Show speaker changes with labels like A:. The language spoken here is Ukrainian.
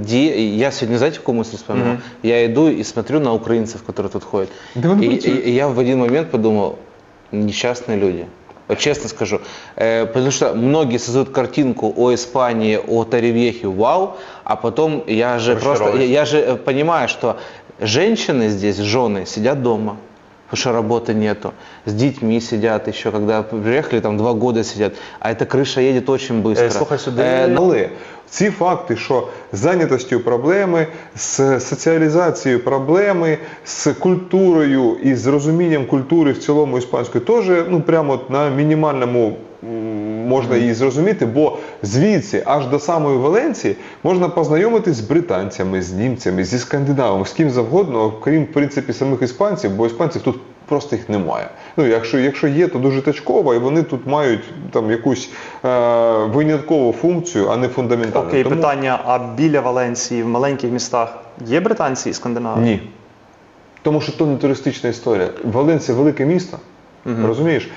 A: где... Я сегодня, знаете, какую мысль вспомнил? Я иду и смотрю на украинцев, которые тут ходят.
B: Да
A: и, и- и я в один момент подумал, несчастные люди. Вот честно скажу. Э, потому что многие создают картинку о Испании, о Таревьехе, вау, а потом я же просто, я, я же э, понимаю, что женщины здесь, жены, сидят дома, потому что работы нету. С детьми сидят еще, когда приехали, там два года сидят, а эта крыша едет очень быстро.
C: Е, Слухай сюди.
A: Е, ну,
B: Але ці факти, що з зайнятостю проблеми, з соціалізацією проблеми, з культурою і з розумінням культури в цілому іспанської, теж ну прямо от на мінімальному м, можна її зрозуміти, бо звідси аж до самої Валенції можна познайомитись з британцями, з німцями, зі скандинавами, з ким завгодно, крім в принципі самих іспанців, бо іспанців тут просто їх немає. Ну, якщо, якщо є, то дуже точково, і вони тут мають там якусь е, виняткову функцію, а не фундаментальну.
C: Окей,
B: Тому-
C: питання: а біля Валенції, в маленьких містах є британці і скандинави?
B: Ні. Тому що то не туристична історія. Валенція велике місто. Розумієш?